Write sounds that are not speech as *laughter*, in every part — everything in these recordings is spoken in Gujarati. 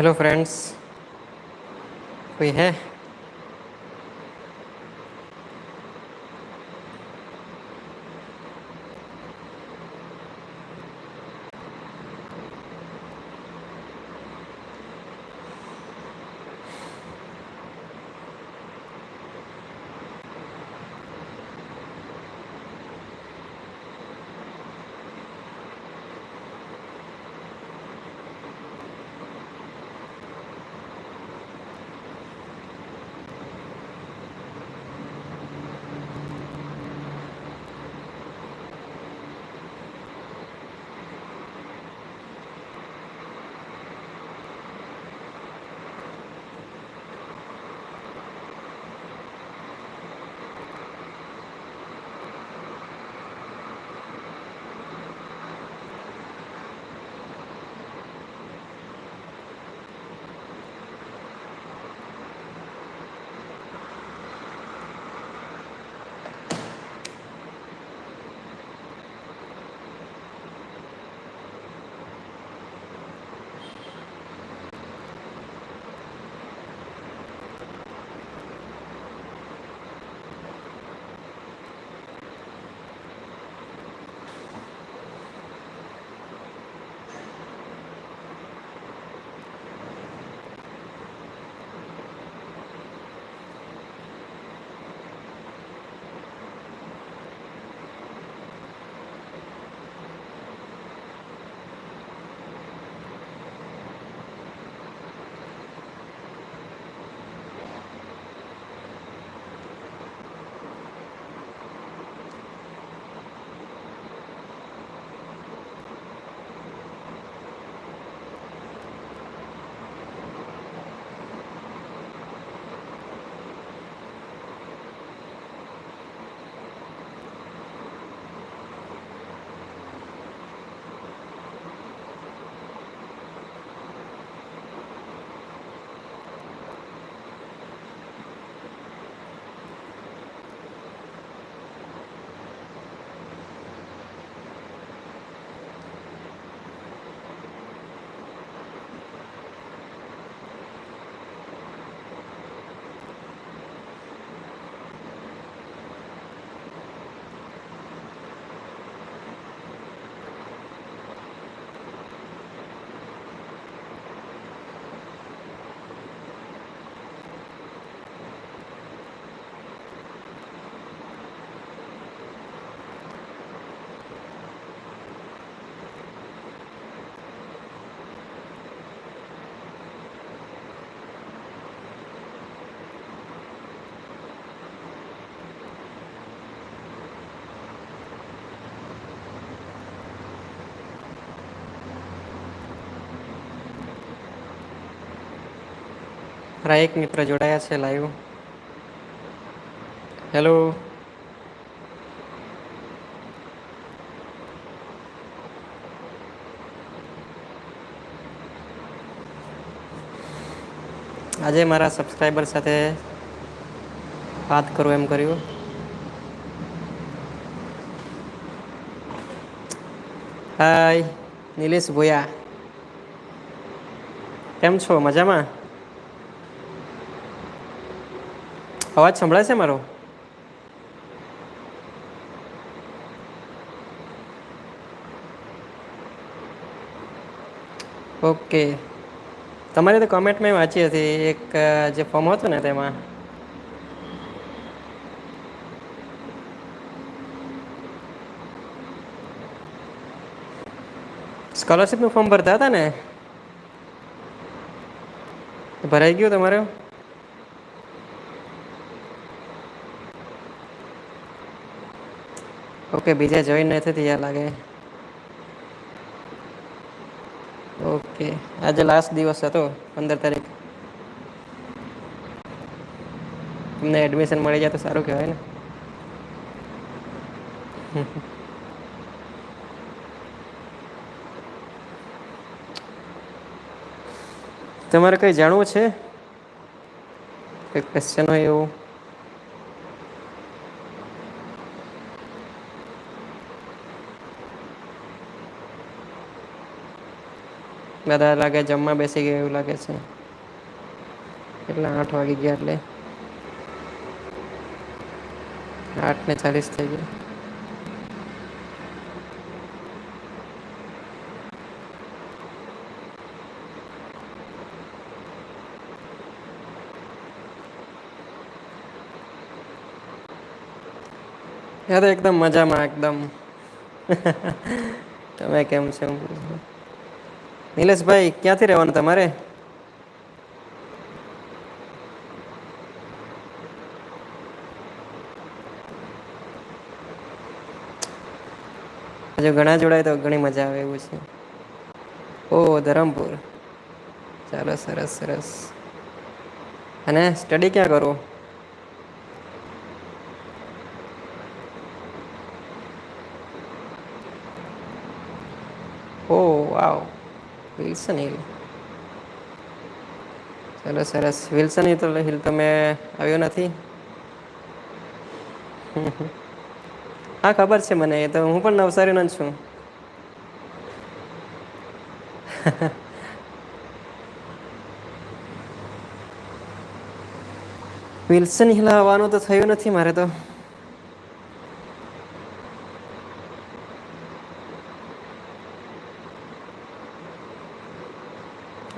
હેલો ફ્રેન્ડ્સ કોઈ હે મારા એક મિત્ર જોડાયા છે લાઈવ. હેલો આજે મારા સબસ્ક્રાઈબર સાથે વાત કરું એમ કર્યું. હાય નિલેશ ભોયા. કેમ છો? મજામાં? અવાજ સંભળાય છે મારો? ઓકે. તમારી તો કમેન્ટ મેં વાંચી હતી, એક જે ફોર્મ હતું ને તેમાં. સ્કોલરશિપનું ફોર્મ ભરતા હતા ને? ભરાઈ ગયું તમારે? ઓકે, બીજા જોઈન નથી થયા લાગે. ઓકે, આજે લાસ્ટ દિવસ હતો, પંદર તારીખ. તમને એડમિશન મળી જાય તો સારું કહેવાય ને. *laughs* તમારે કંઈ જાણવું છે? કંઈ ક્વેશ્ચન હોય એવું? બધા લાગે જમવા બેસી ગયા એવું લાગે છે. એટલા આઠ વાગી ગયા એટલે. આઠ ને ચાલીસ થઈ ગયા. યાર, એકદમ મજામાં, એકદમ. *laughs* તમે કેમ છો? નિલેશભાઈ, ક્યાંથી રહેવાનું તમારે? જો ઘણા જોડાય તો ઘણી મજા આવે એવું છે. ઓ, ધરમપુર. ચાલો, સરસ સરસ. અને સ્ટડી ક્યાં કરો? ઓ, વાવ. Wilson Hill. ચલો, સરસ. વિલ્સન હિલ હિલ તમે આવ્યો નથી? *laughs* હા, ખબર છે મને. તો હું પણ નવસારીનો જ છું. *laughs* વિલ્સન હિલ આવવાનું તો થયું નથી મારે તો.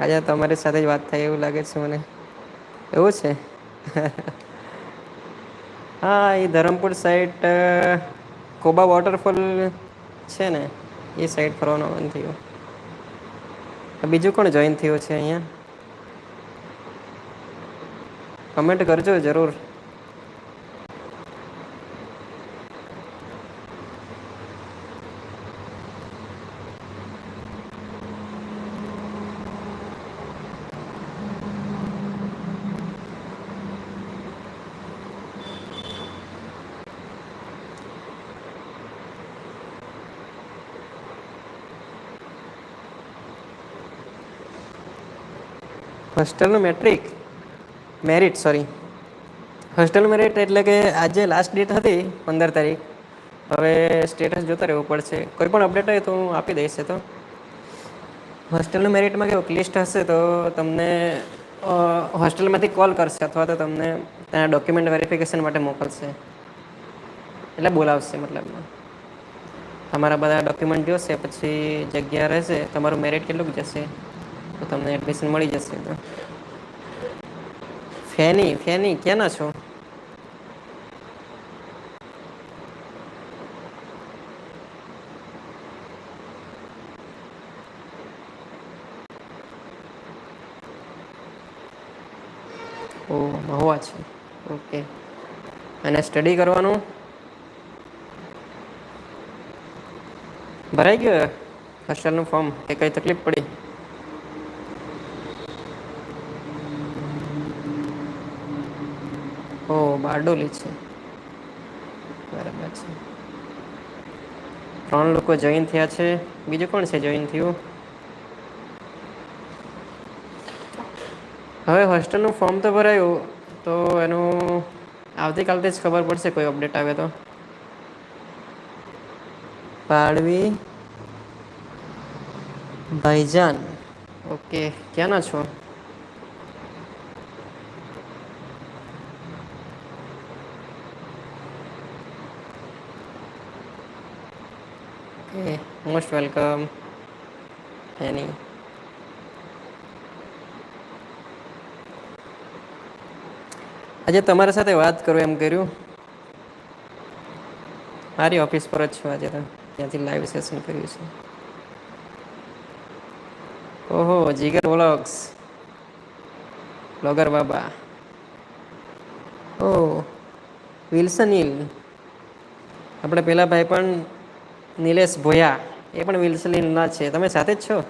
આજે તમારી સાથે જ વાત થાય એવું લાગે છે મને. એવું છે? *laughs* હા, એ ધરમપુર સાઈડ કોબા વોટરફોલ છે ને, એ સાઈડ ફરવાનો મન થયું. બીજું કોણ જોઈન થયું છે અહીંયા? કમેન્ટ કરજો જરૂર. હોસ્ટેલનું metric merit sorry hostel merit એટલે કે આજે લાસ્ટ ડેટ હતી, પંદર તારીખ. હવે સ્ટેટસ જોતા રહેવું પડશે. કોઈ પણ અપડેટ હોય તો હું આપી દઈશ તો. હોસ્ટેલનું મેરિટમાં કેવું? લિસ્ટ હશે તો તમને હોસ્ટેલમાંથી કોલ કરશે અથવા તો તમને ત્યાં ડોક્યુમેન્ટ વેરિફિકેશન માટે મોકલશે. એટલે બોલાવશે મતલબમાં. તમારા બધા ડોક્યુમેન્ટ જોશે, પછી જગ્યા રહેશે, તમારું મેરિટ કેટલું જશે. તો તમને એડમિશન મળી જશે ફેની ફેની, ક્યાંના છો? મહુવા છે. ઓકે. અને સ્ટડી કરવાનું? ભરાઈ ગયો હોસ્ટેલનું ફોર્મ કે કઈ તકલીફ પડી ઓ બારડોલી છે. બરાબર છે. ત્રણ લોકો જોઈન થયા છે. બીજું કોણ છે જોઈન થયું? હવે હોસ્ટેલનું ફોર્મ તો ભરાયું, તો એનું આવતીકાલથી જ ખબર પડશે કોઈ અપડેટ આવે તો. પાડવી. ભાઈજાન. ઓકે, ક્યાંના છો ઓકે મોસ્ટ વેલકમ એની આજે તમારા સાથે વાત કરું એમ કર્યું. મારી ઓફિસ પર જ છું આજે તો. ત્યાંથી લાઈવ સેશન કર્યું છે. ઓહો, જીગર વ્લોગ્સ બ્લોગર બાબા. ઓ વિલ્સન હિલ આપણે પેલા ભાઈ પણ નિલેશ ભોયા. એ પણ વિલ્સન હિલના છે. તમે સાથે જ છો?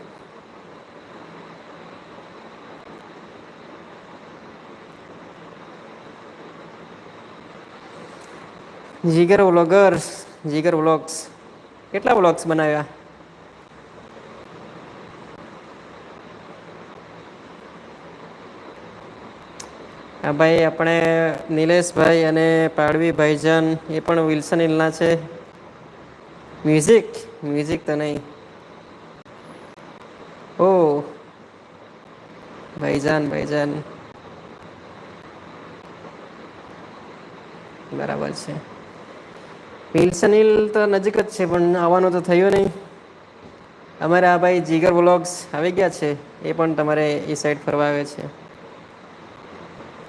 જીગર વ્લોગર્સ, જીગર વ્લોગ્સ. કેટલા વ્લોગ્સ બનાવ્યા? હા ભાઈ આપણે નિલેશભાઈ અને પાડવી ભાઈજાન, એ પણ વિલ્સન હિલના છે. મ્યુઝિક? મ્યુઝિક તો નહીં. ઓ. ભાઈજાન ભાઈજાન. બરાબર છે. વિલ્સન હિલ તો નજીક જ છે, પણ આવવાનું તો થયું નહીં. અમારે આ ભાઈ જીગર વ્લોગ્સ આવી ગયા છે, એ પણ તમારે એ સાઈડ ફરવા આવે છે.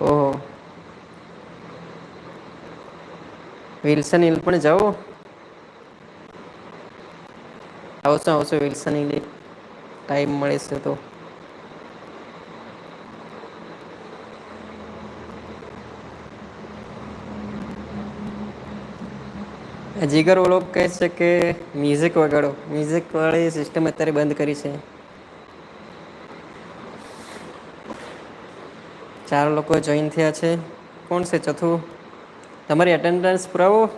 ઓહો. વિલ્સન હિલ પણ જાઓ. આવશો આવશો વિલ્સન હિલ ટાઈમ મળે છે તો. જીગર ઓલો કહે છે કે મ્યુઝિક વગાડો. મ્યુઝિક વાળી સિસ્ટમ અત્યારે બંધ કરી છે. ચાર લોકો જોઈન થયા છે. કોણ છે ચોથું? તમારી એટેન્ડન્સ પુરાવો?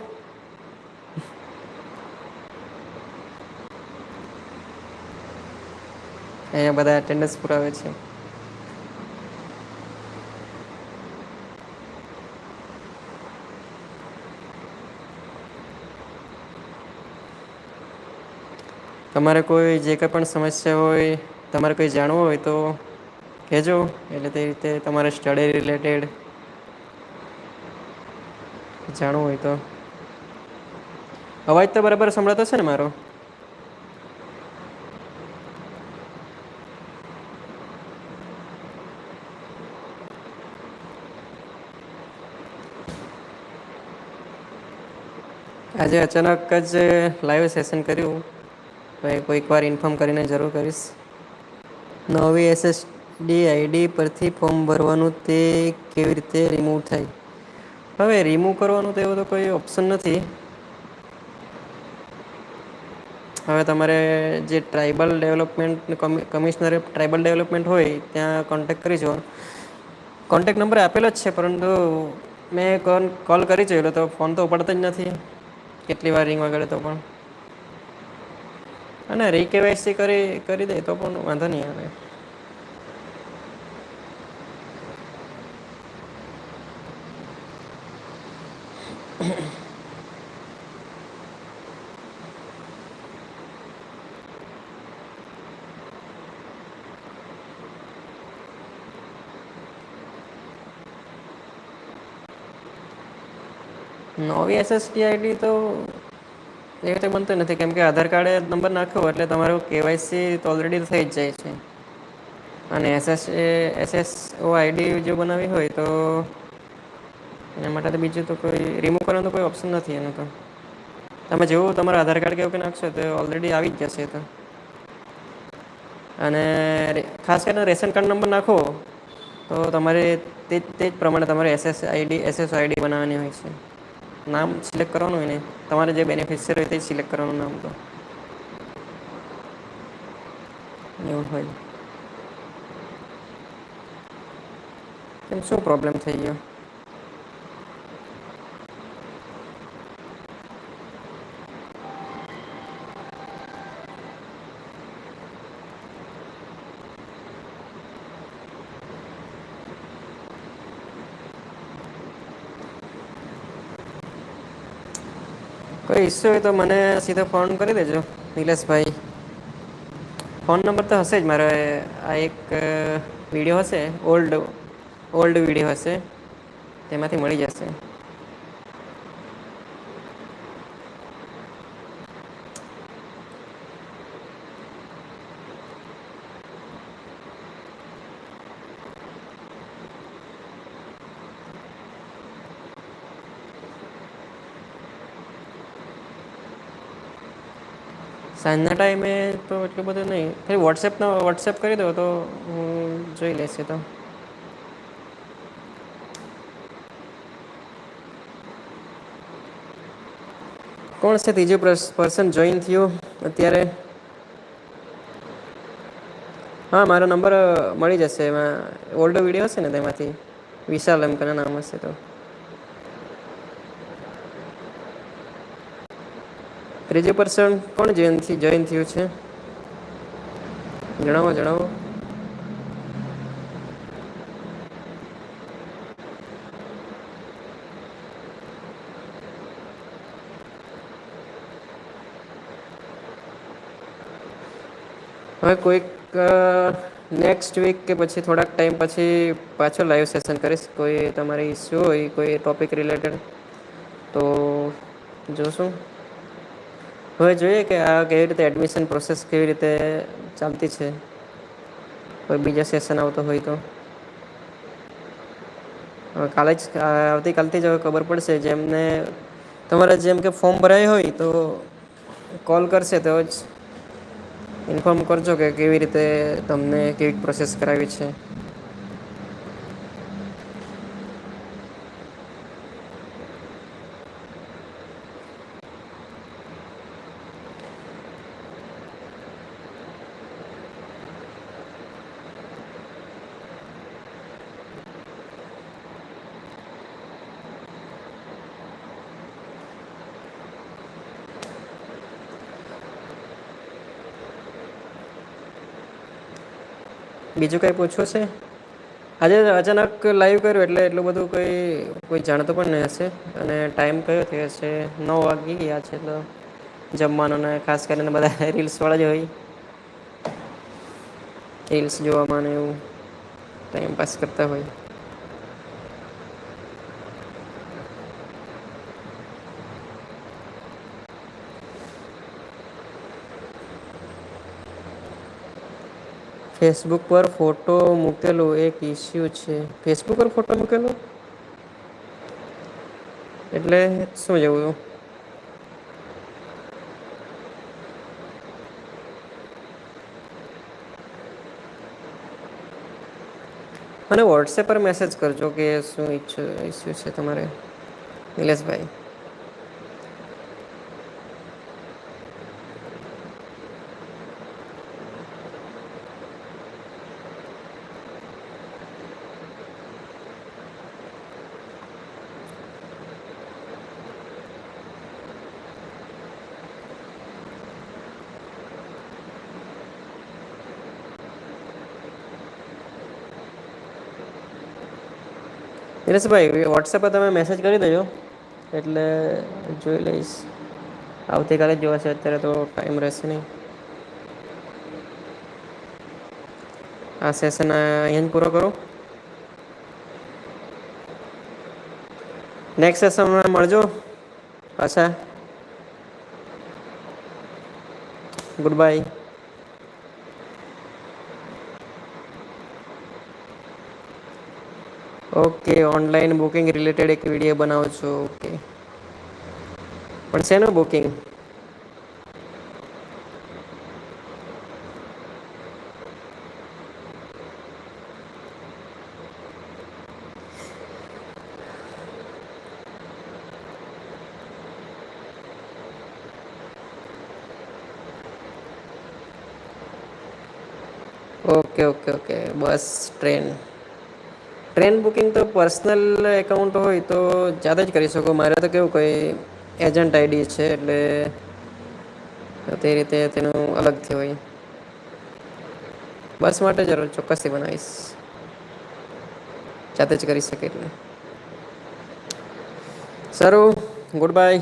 અહીંયા બધા એટેન્ડન્સ પુરાવે છે. તમારે કોઈ જે કંઈ પણ સમસ્યા હોય, તમારે કોઈ જાણવું હોય તો કહેજો. એટલે તે રીતે તમારે સ્ટડી રિલેટેડ જાણવું હોય તો. અવાજ તો બરાબર સંભળાતો છે ને મારો? આજે અચાનક જ લાઈવ સેશન કર્યું. ભાઈ કોઈક વાર ઇન્ફોર્મ કરીને જરૂર કરીશ. નવી એસએસડી આઈડી પરથી ફોર્મ ભરવાનું તે કેવી રીતે રિમૂવ થાય? હવે રિમૂવ કરવાનું તો એવું તો કોઈ ઓપ્શન નથી. હવે તમારે જે tribal development commissioner tribal development હોય, ત્યાં કોન્ટેક્ટ કરી જવાનો. કોન્ટેક્ટ નંબર આપેલો જ છે, પરંતુ મેં કોલ કરી જોયેલો, તો ફોન તો ઉપાડતો જ નથી. કેટલી વાર રિંગ વગાડે તો પણ. અને રીકેવાયસી કરી કરી દે તો પણ વાંધો નહીં આવે. નવી એસએસટી આઈડી તો એ રીતે બનતું નથી. કેમ કે આધાર કાર્ડે નંબર નાખ્યો એટલે તમારું કેવાયસી તો ઓલરેડી થઈ જ જાય છે. અને એસએસ એસએસ ઓ આઈડી જો બનાવી હોય તો એના માટે તો બીજું તો કોઈ રિમૂવ કરવાનો કોઈ ઓપ્શન નથી એનો તો. તમે જેવું, તમારું આધાર કાર્ડ કે એવું કંઈ નાખશો તો ઓલરેડી આવી જ જશે તો. અને ખાસ કરીને રેશન કાર્ડ નંબર નાખો તો તમારે તે તે જ પ્રમાણે તમારે એસએસ આઈડી એસએસ આઈડી બનાવવાની હોય છે. નામ સિલેક્ટ કરવાનું હોય ને, તમારે જે બેનિફિશિયર હોય તે સિલેક્ટ કરવાનું નામ તો. એવું હોય. કેમ, શું પ્રોબ્લેમ થઈ ગયો? કોઈ ઇસ્યુ હોય તો મને સીધો ફોન કરી દેજો, નિલેશભાઈ. ફોન નંબર તો હશે જ. મારે આ એક વીડિયો હશે ઓલ્ડ ઓલ્ડ વીડિયો હશે. તેમાંથી મળી જશે. સાંજના ટાઈમે તો એટલું બધું નહીં. ખાલી વોટ્સએપનો વોટ્સએપ કરી દો તો હું જોઈ લેશે તો. કોણ છે ત્રીજું પર્સન જોઈન થયું અત્યારે? હા, મારો નંબર મળી જશે. એમાં ઓલ્ડો વીડિયો હશે ને તેમાંથી? વિશાલ એમ કના નામ હશે તો. ત્રીજું પર્સન કોણ જોઈન જોઈન થયું છે. જણાવો જણાવો. હવે કોઈક નેક્સ્ટ વીક કે પછી થોડાક ટાઈમ પછી પાછો લાઈવ સેશન કરીશ. કોઈ તમારી ઇસ્યુ હોય, કોઈ ટોપિક રિલેટેડ તો જોશું. હવે જોઈએ કે આ કેવી રીતે એડમિશન પ્રોસેસ કેવી રીતે ચાલતી છે. કોઈ બીજા સેશન આવતો હોય તો. કાલે જ આવતીકાલથી જ હવે ખબર પડશે જેમને તમારે જેમ કે ફોર્મ ભરાય હોય તો કોલ કરશે તો જ ઇન્ફોર્મ કરજો કે કેવી રીતે તમને, કેવી પ્રોસેસ કરાવી છે. બીજું કંઈ પૂછવું છે? આજે અચાનક લાઈવ કર્યું એટલે એટલું બધું કોઈ કોઈ જાણતું પણ નહીં હશે. અને ટાઈમ કયો થયો છે? નવ વાગી ગયા છે તો જમવાનું ને ખાસ કરીને બધા *laughs* રીલ્સવાળા જ હોય. રીલ્સ જોવામાં ને એવું ટાઈમ પાસ કરતા હોય. ફેસબુક પર ફોટો મૂકેલો એક ઇસ્યુ છે. ફેસબુક પર ફોટો મૂકેલો? એટલે શું જવું મને વોટ્સએપ પર મેસેજ કરજો કે શું ઈચ્છો ઇસ્યુ છે તમારે. નિલેશભાઈ. નિલેશભાઈ વોટ્સએપ પર તમે મેસેજ કરી દેજો. એટલે જોઈ લઈશ. આવતીકાલે જ જોવા છે અત્યારે તો ટાઈમ રહેશે નહીં. આ સેશન અહીંયા જ પૂરો કરો. નેક્સ્ટ સેશનમાં મળજો. પાછા. Good bye okay online booking related એક વીડિયો બનાવો છો, ઓકે. પણ શેનું booking okay okay okay. Bus train train booking તો પર્સનલ એકાઉન્ટ હોય તો જાતે જ કરી શકો. મારે તો કેવું કંઈ એજન્ટ આઈડી છે એટલે તે રીતે તેનું અલગથી હોય. બસ માટે જરૂર ચોક્કસથી બનાવીશ. જાતે જ કરી શકે એટલે. સારું ગુડ બાય